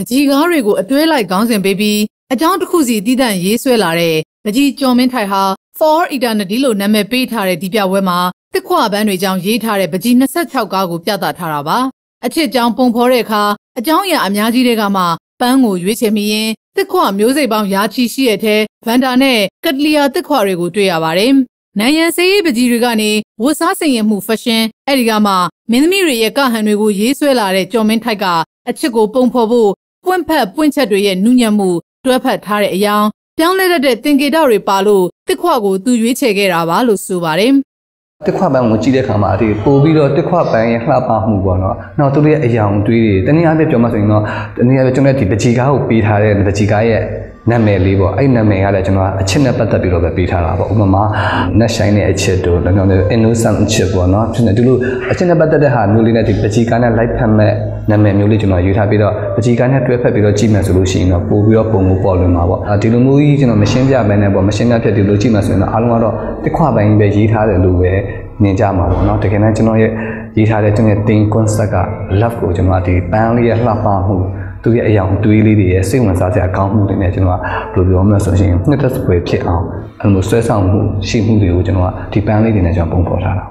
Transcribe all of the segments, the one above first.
အကြီးကားတွေကိုအတွဲလိုက်ခေါင်းစဉ်ပေးပြီးအကြောင်းတစ်ခုစီတည်တံ့ရေးဆွဲလာတဲ့အကြီးကျော်မင်းထိုက်ဟာ For Eternity လို့နာမည်ပေးထားတဲ့ဒီပြပွဲမှာတစ်ခွပန်းတွေကြောင့်ရေးထားတဲ့ပကြီး26ကားကိုပြသထားတာပါအချစ်ကြောင့်ပုံဖော်တဲ့အခါအကြောင်းအရာအများကြီးတွေကမှပန်းကိုရွေးချယ်မိရင်တစ်ခွမျိုးစိတ်ပေါင်းရာချီရှိရတဲ့ဗန်တာနဲ့ကက်တလီယာတစ်ခွတွေကိုတွေ့ရပါတယ် နိုင်ရန်စေးပကြီးတွေကနေဝတ်စားစင်ရမှုဖက်ရှင်အဲ့ဒီကမှမင်းသမီးတွေရဲ့ကဟန်တွေကိုရေးဆွဲလာတဲ့ကျော်မင်းထိုက်ကအချစ်ကိုပုံဖော်ဖို့ပွင့်ဖက်ပွင့်ချက်တွေရဲ့နုညံ့မှုတွဲဖက်ထားတဲ့အယောင်ပြောင်းလဲတဲ့တင်ကေတတွေပါလို့တစ်ခွကိုသူရွေးချယ်ခဲ့တာပါလို့ဆိုပါတယ်တစ်ခွပန်းကိုကြည့်တဲ့အခါမှာဒီပို့ပြီးတော့တစ်ခွပန်းရဲ့လှပမှုပေါ့နော်။နောက်သူတို့ရဲ့အယောင်တွေးတွေတနည်းအားဖြင့်ပြောမှဆိုရင်တော့တနည်းအားဖြင့်ကျွန်တော်ဒီပကြီးကားကိုပေးထားတဲ့ပကြီးကားရဲ့ နာမည်လေးပေါ့အဲ့နာမည်ကလည်းကျွန်တော်အချစ်နဲ့ပတ်သက်ပြီးတော့ပဲပေးထားတာပေါ့ဥပမာနက်ဆိုင်တဲ့အချစ်တို့လည်းပြောတယ် innocent အချစ်ပေါ့နော်ဖြစ်နေဒီလိုအချစ်နဲ့ပတ်သက်တဲ့ဟာမျိုးလေးနဲ့ဒီပကြီးကားနဲ့ live ဖတ်မဲ့နာမည်မျိုးလေးကျွန်တော်ယူထားပြီးတော့ပကြီးကားနဲ့တွဲဖက်ပြီးတော့ကြည့်မယ်ဆိုလို့ရှိရင်တော့ပို့ပြီးတော့ပုံကိုပေါ်လွင်မှာပေါ့ဒီလိုမျိုးကြီးကျွန်တော်မရှင်းပြဘဲနဲ့ပေါ့မရှင်းပြဖြစ်ဒီလိုကြည့်မယ်ဆိုရင်တော့အားလုံးကတော့တစ်ခွပိုင်းပဲရေးထားတယ်လို့ပဲမြင်ကြမှာပေါ့နော်တကယ်တမ်းကျွန်တော်ရဲ့ရေးထားတဲ့ကျွန်တော်ရဲ့ theme concept က love ကိုကျွန်တော်ဒီပန်းလေးရဲ့လှပမှု သူရဲ့အယောင်တွေးလေးတွေရဲ့စိတ်ဝင်စားစရာကောင်းမှုတွေနဲ့ကျွန်တော်ကဘယ်လိုပြောမလဲဆိုရင်နှစ်သက်ပွဲဖြစ်အောင်အဲ့လိုဆွဲဆောင်မှုရှိမှုတွေကိုကျွန်တော်ကဒီပန်းလေးတွေနဲ့ကျွန်တော်ပုံဖော်ထားတာ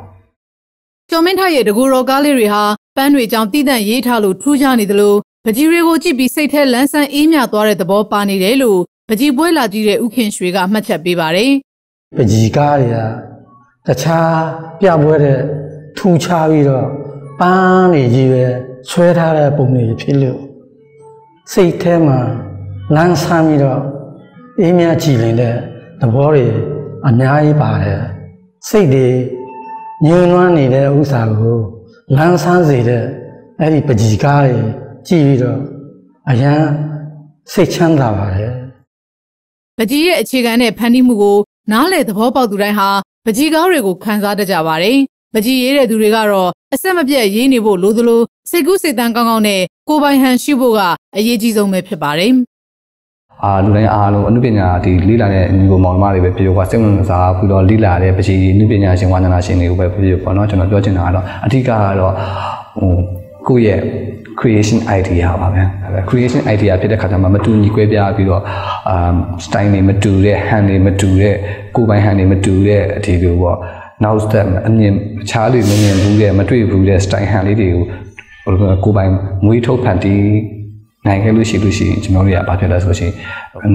ကျော်မင်းထရဲ့တကူတော်ကားလေးတွေဟာပန်းတွေကြောင့်တည်တံ့ရေးထားလို့ထူးခြားနေသလိုပကြီးတွေကိုကြည့်ပြီးစိတ်ထဲလန်းဆန်းအေးမြသွားတဲ့သဘောပါနေတယ်လို့ပကြီးပွဲလာကြည့်တဲ့ဥခင်ရွှေကမှတ်ချက်ပေးပါတယ်ပကြီးကားတွေကတခြားပြပွဲတဲ့ထူခြားပြီးတော့ပန်းနေကြီးပဲဆွဲထားတဲ့ပုံတွေဖြစ်လို့ စိတ်ထဲမှာလန်းဆန်းပြီးတော့အေးမြကြည်လင်တဲ့သဘောတွေအများကြီးပါတယ်စိတ်တွေညှိုးနွမ်းနေတဲ့ဥစ္စာကိုလန်းဆန်းစေတဲ့အဲ့ဒီပကြီးကားတွေကြည့်ပြီးတော့အရန်စိတ်ချမ်းသာပါတယ်ပကြီးရဲ့အခြေခံနဲ့ဖန်တီးမှုကိုနားလေသဘောပေါက်သူတိုင်းဟာပကြီးကားတွေကိုခန်းစားတတ်ကြပါတယ်ပကြီးရေးတဲ့သူတွေကတော့အဆက်မပြတ်ရေးနေဖို့လိုသလိုစိတ်ကူးစိတ်တန်းကောင်းကောင်းနဲ့ ကိုပိုင်ဟန်ရှိဖို့ကအရေးကြီးဆုံးပဲဖြစ်ပါတယ်အာလူတိုင်းအားလုံးအနုပညာဒီလိလာတဲ့ညီကိုမောင်နှမတွေပဲပြောကွာစိတ်ဝင်စားပြီးတော့လိလာတဲ့ပကြီးအနုပညာရှင်ဝါသနာရှင်တွေကိုပဲပြောပေါ့နော်ကျွန်တော်ပြောချင်တာကတော့အဓိကကတော့ဟိုကိုယ့်ရဲ့ creation idea ပါပဲ creation idea ဖြစ်တဲ့ခါကျမှမတူညီကွဲပြားပြီးတော့အာ style တွေမတူတဲ့ hand တွေမတူတဲ့ကိုယ်ပိုင် hand တွေမတူတဲ့အထည်တွေပေါ့နောက် step အမြင်အခြားလူမမြင်ဘူးတဲ့မတွေ့ဘူးတဲ့ style hand လေးတွေကိုဟို ကိုယ်ပိုင်မွေးထုတ်ဖန်တီးနိုင်ခဲ့လို့ရှိလို့ရှိရင်ကျွန်တော်တို့ကဘာဖြစ်လဲဆိုရှင်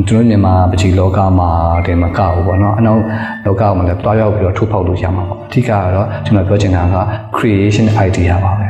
ကျွန်တော်မြန်မာပချီလောကမှာတင်မကဘူးပေါ့နော်အနောက်လောကမှာလည်းတွားရောက်ပြီးတော့ထုတ်ဖောက်လို့ရမှာပေါ့အဓိကကတော့ကျွန်တော်ပြောချင်တာက creation idea ပါပဲ